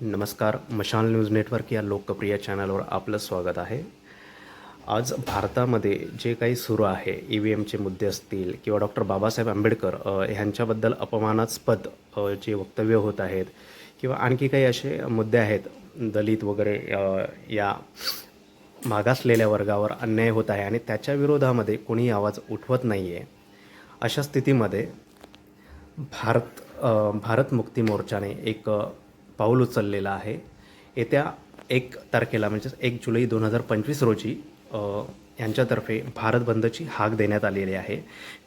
नमस्कार मशाल news network या लोकप्रिय चॅनलवर आपलं स्वागत आहे. आज भारतामध्ये जे काही सुरू आहे ई व्ही एमचे मुद्दे असतील किंवा डॉक्टर बाबासाहेब आंबेडकर ह्यांच्याबद्दल अपमानास्पद जे वक्तव्य होत आहेत किंवा आणखी काही असे मुद्दे आहेत दलित वगैरे या मागासलेल्या वर्गावर अन्याय होत आहे आणि त्याच्या विरोधामध्ये कोणी आवाज उठवत नाही आहे अशा स्थितीमध्ये भारत भारत मुक्ती मोर्चाने एक पाऊल उचललेलं आहे. येत्या एक तारखेला म्हणजेच एक जुलै दोन हजार पंचवीस रोजी यांच्यातर्फे भारत बंदची हाक देण्यात आलेली आहे.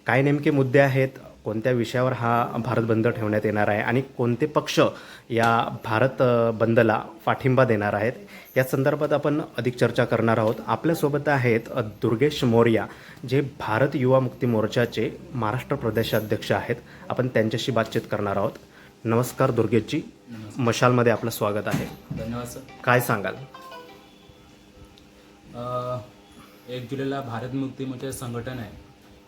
काय नेमके मुद्दे आहेत? कोणत्या विषयावर हा भारत बंद ठेवण्यात येणार आहे? आणि कोणते पक्ष या भारत बंदला पाठिंबा देणार आहेत? या संदर्भात आपण अधिक चर्चा करणार आहोत. आपल्यासोबत आहेत दुर्गेश मोर्या जे भारत युवा मुक्ती मोर्चाचे महाराष्ट्र प्रदेशाध्यक्ष आहेत. आपण त्यांच्याशी बातचीत करणार आहोत. नमस्कार दुर्गेशजी. मशालमध्ये आपलं स्वागत आहे. धन्यवाद सर. काय सांगाल? अ, एक जुलैला भारत मुक्ती मोर्चा संघटन आहे.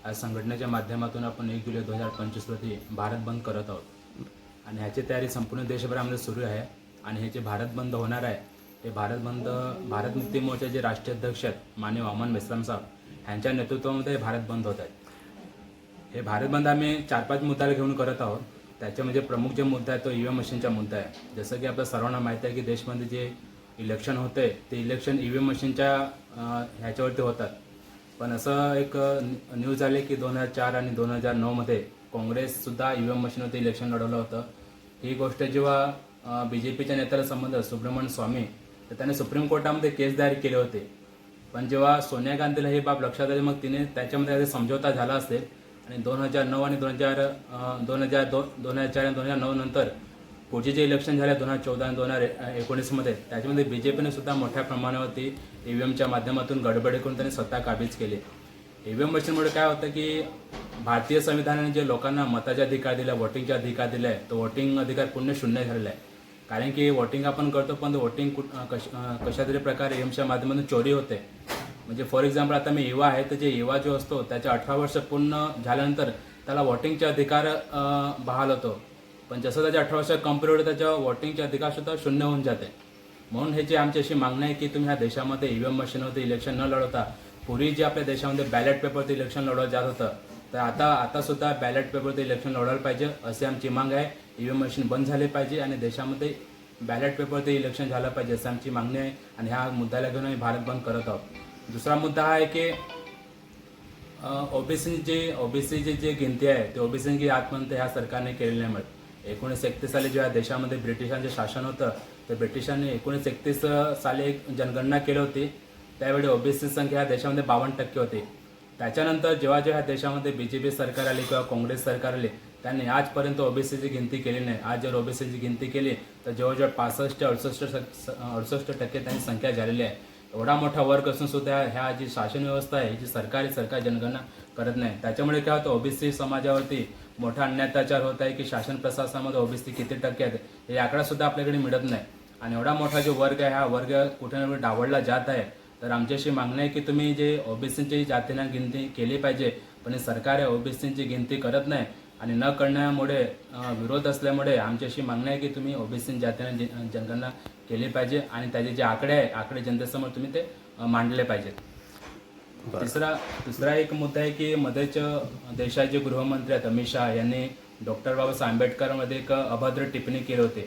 या संघटनेच्या माध्यमातून आपण एक जुलै दोन हजार पंचवीस रोजी भारत बंद करत आहोत. आणि ह्याची तयारी संपूर्ण देशभरामध्ये सुरू आहे. आणि हे जे भारत बंद होणार आहे ते भारत बंद भारत मुक्ती मोर्चाचे राष्ट्रीय अध्यक्ष आहेत माननीय वामन मेश्राम साहेब यांच्या नेतृत्वामध्ये हे भारत बंद होत आहेत हे भारत बंद आम्ही चार पाच मुद्द्याला घेऊन करत आहोत. त्याच्यामध्ये प्रमुख जे मुद्दा आहे तो ई व्ही एम मशीनचा मुद्दा आहे. जसं की आपल्या सर्वांना माहिती आहे की देशमध्ये जे इलेक्शन होते ते इलेक्शन ई व्ही एम मशीनच्या ह्याच्यावरती होतात. पण असं एक न्यूज आले की दोन हजार चार आणि दोन हजार नऊमध्ये काँग्रेससुद्धा ई व्ही एम मशीनवरती इलेक्शन लढवलं होतं. ही गोष्ट जेव्हा बी जे पीच्या नेत्याला संबंध सुब्रमण्य स्वामी तर त्याने सुप्रीम कोर्टामध्ये केस दायर केले होते. पण जेव्हा सोनिया गांधीला ही बाब लक्षात आली मग तिने त्याच्यामध्ये समझौता समझोता झाला असेल आणि दोन हजार नऊ आणि दोन हजार दोन हजार दोन दोन हजार चार आणि दोन हजार नऊ नंतर पुढचे जे इलेक्शन झाले दोन हजार चौदा आणि दोन हजार एकोणीसमध्ये त्याच्यामध्ये बी जे पीने सुद्धा मोठ्या प्रमाणावरती ई व्ही एमच्या माध्यमातून गडबडी करून त्यांनी सत्ता काबीज केली. ई व्ही एम मशीनमुळे काय होतं की भारतीय संविधानाने जे लोकांना मताचा अधिकार दिला वोटिंगचा अधिकार दिला आहे तो वोटिंग अधिकार पूर्ण शून्य झालेला आहे. कारण की वोटिंग आपण करतो पण वोटिंग कुठ कश कशातरी कशा तरी प्रकारे एमच्या माध्यमातून चोरी होते. म्हणजे फॉर एक्झाम्पल आता मी युवा आहे तर जे युवा जो असतो त्याच्या अठरा वर्ष पूर्ण झाल्यानंतर त्याला वॉटिंगचे अधिकार बहाल होतो. पण जसं त्याच्या अठरा वर्ष कंप्लीट होते त्याच्या वॉटिंगचे अधिकार सुद्धा शून्य होऊन जाते. म्हणून हे जे आमची अशी मागणी आहे की तुम्ही ह्या देशामध्ये ई व्ही एम मशीनवरती इलेक्शन न लढवता पूर्वी जे आपल्या देशामध्ये बॅलेट पेपरचं इलेक्शन लढवलं जात होतं तर आता आता सुद्धा बॅलेट पेपरचं इलेक्शन लढवलं पाहिजे अशी आमची मांग आहे. ईव्हीएम मशीन बंद झाले पाहिजे आणि देशामध्ये बॅलेट पेपरवरती इलेक्शन झालं पाहिजे असं आमची मागणी आहे. आणि ह्या मुद्द्याला घेऊन आम्ही भारत बंद करत आहोत. दुसरा मुद्दा हा आहे की ओबीसी जे ओबीसीची जे गिनती आहे ते ओबीसी आत्महत्या ह्या सरकारने केलेली नाही मग एकोणीस एकतीस साली जेव्हा देशामध्ये ब्रिटिशांचे शासन होतं तर ब्रिटिशांनी एकोणीस एकतीस साली एक जनगणना केली होती. त्यावेळी ओबीसी संख्या ह्या देशामध्ये बावन्न टक्के होती. त्याच्यानंतर जेव्हा जेव्हा देशामध्ये बी जे पी सरकार आली किंवा काँग्रेस सरकार आली त्यांनी आजपर्यंत ओबीसीची गिनती केली नाही. आज जर ओबीसीची गिनती केली तर जवळजवळ पासष्ट ते अडुसष्ट अडुसष्ट टक्के त्यांची संख्या झालेली आहे. एवढा मोठा वर्ग असून सुद्धा ह्या जी शासन व्यवस्था आहे जी सरकारी सरकार जनगणना करत नाही त्याच्यामुळे काय होतं ओबीसी समाजावरती मोठा अन्याय होत आहे की शासन प्रशासनामध्ये ओबीसी किती टक्के आहेत हे आकडा सुद्धा आपल्याकडे मिळत नाही. आणि एवढा मोठा जो वर्ग आहे हा वर्ग कुठे ना कुठे डावडला जात आहे. तर आमच्याशी मागणं मागणी आहे की तुम्ही जे ओबीसीची जातींना गिनती केली पाहिजे पण सरकार आहे ओबीसीची गिनती करत नाही. आणि न करण्यामुळे विरोध असल्यामुळे आमची अशी मागणी आहे की तुम्ही ओबीसी जातींना जन- जनगणना केली पाहिजे आणि त्याचे जे आकडे आहे आकडे जनतेसमोर तुम्ही ते मांडले पाहिजेत. तिसरा दुसरा एक मुद्दा आहे की मध्येच देशाचे गृहमंत्री आहेत अमित शहा यांनी डॉक्टर बाबासाहेब आंबेडकरमध्ये एक अभद्र टिप्पणी केली होती.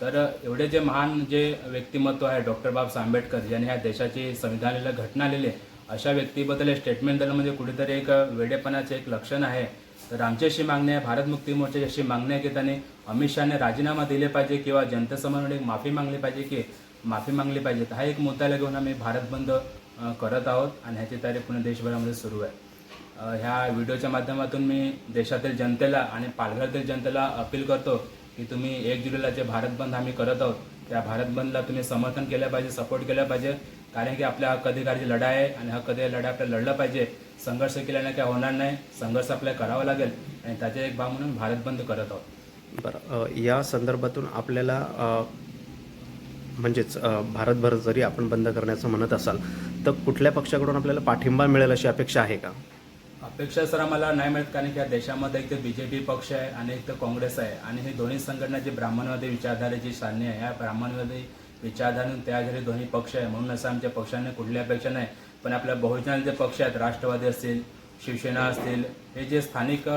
तर एवढे जे महान जे व्यक्तिमत्व आहे डॉक्टर बाबासाहेब आंबेडकर यांनी ह्या देशाची संविधानाला घटना लिहिली अशा व्यक्तीबद्दल हे स्टेटमेंट देणं म्हणजे कुठेतरी एक वेडेपणाचे एक लक्षण आहे. तर आमची अशी मागणी आहे भारत मुक्ती मोर्चाची अशी मागणी आहे की त्यांनी अमित शहाने राजीनामा दिले पाहिजे किंवा जनतेसमोर एक माफी मागली पाहिजे की माफी मागली पाहिजे. तर हा एक मुद्द्याला घेऊन आम्ही भारत बंद करत आहोत आणि ह्याची तयारी पूर्ण देशभरामध्ये सुरू आहे. ह्या व्हिडिओच्या माध्यमातून मी देशातील जनतेला आणि पालघरातील जनतेला अपील करतो की तुम्ही एक जुलैला जे भारत बंद आम्ही करत आहोत त्या भारत बंदला तुम्ही समर्थन केलं पाहिजे सपोर्ट केलं पाहिजे. कारण की आपल्या हक्क अधिकाराची लढाई आहे आणि हक्क अधिकार लढाई आपल्याला लढलं पाहिजे. संघर्ष केल्याने काय होणार नाही संघर्ष आपल्याला करावा लागेल आणि त्याचा एक भाग म्हणून भारत बंद करत आहोत. बरं या संदर्भातून आपल्याला म्हणजेच भारतभर जरी आपण बंद करण्याचं म्हणत असाल तर कुठल्या पक्षाकडून आपल्याला पाठिंबा मिळेल अशी अपेक्षा आहे का? अपेक्षा सर आम्हाला नाही मिळत कारण की या देशामध्ये एक तर बी जे पी पक्ष आहे आणि एक तर काँग्रेस आहे आणि हे दोन्ही संघटना जी ब्राह्मणवादी विचारधारेची सारणी आहे या ब्राह्मणवादी विचारधारून त्या घरी दोन्ही पक्ष आहे. म्हणून असं आमच्या पक्षाने कुठली अपेक्षा नाही. पण आपल्या बहुजन जे पक्ष आहेत राष्ट्रवादी असतील शिवसेना असतील हे जे स्थानिक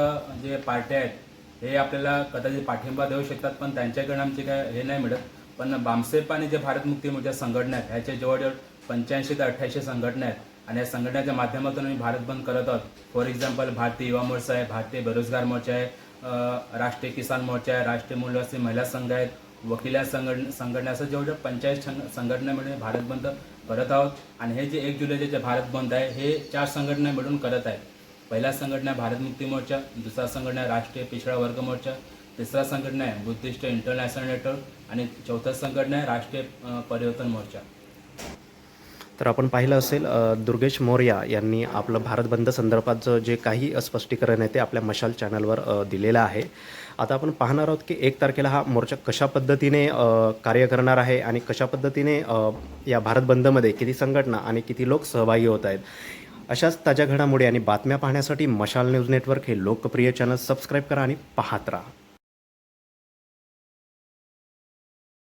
जे पार्ट्या आहेत हे आपल्याला कदाचित पाठिंबा देऊ शकतात पण त्यांच्याकडे आमचे काय हे नाही मिळत. पण बामसेप आणि जे भारत मुक्ती मोर्चा संघटना आहेत ह्याच्या जवळजवळ पंच्याऐंशी ते अठ्ठ्याऐंशी संघटना आहेत. आणि या संघटनेच्या माध्यमातून आम्ही भारत बंद करत आहोत. फॉर एक्झाम्पल भारतीय युवा मोर्चा आहे भारतीय बेरोजगार मोर्चा आहे राष्ट्रीय किसान मोर्चा आहे राष्ट्रीय मूलवासी महिला संघ आहेत वकिला संघ संघटनेचं जेवढं जवळजवळ पंचायत संघटना मिळून भारत बंद करत आहोत. आणि हे जे एक जुलैचे जे भारत बंद आहे हे चार संघटना मिळून करत आहे पहिला संघटना आहे भारत मुक्ती मोर्चा दुसरा संघटना राष्ट्रीय पिछडा वर्ग मोर्चा तिसरा संघटना आहे बुद्धिस्ट इंटरनॅशनल नेटवर्क आणि चौथा संघटना आहे राष्ट्रीय परिवर्तन मोर्चा. तर आपण पाहिलं असेल दुर्गेश मोर्या यांनी आपलं भारत बंद संदर्भाचं जे काही स्पष्टीकरण आहे ते आपल्या मशाल चॅनलवर दिलेलं आहे. आता आपण पाहणार आहोत की एक तारखेला हा मोर्चा कशा पद्धतीने कार्य करणार आहे आणि कशा पद्धतीने या भारत बंदमध्ये किती संघटना आणि किती लोक सहभागी होत आहेत. अशाच ताज्या घडामोडी आणि बातम्या पाहण्यासाठी मशाल न्यूज नेटवर्क हे लोकप्रिय चॅनल सबस्क्राईब करा आणि पाहत राहा.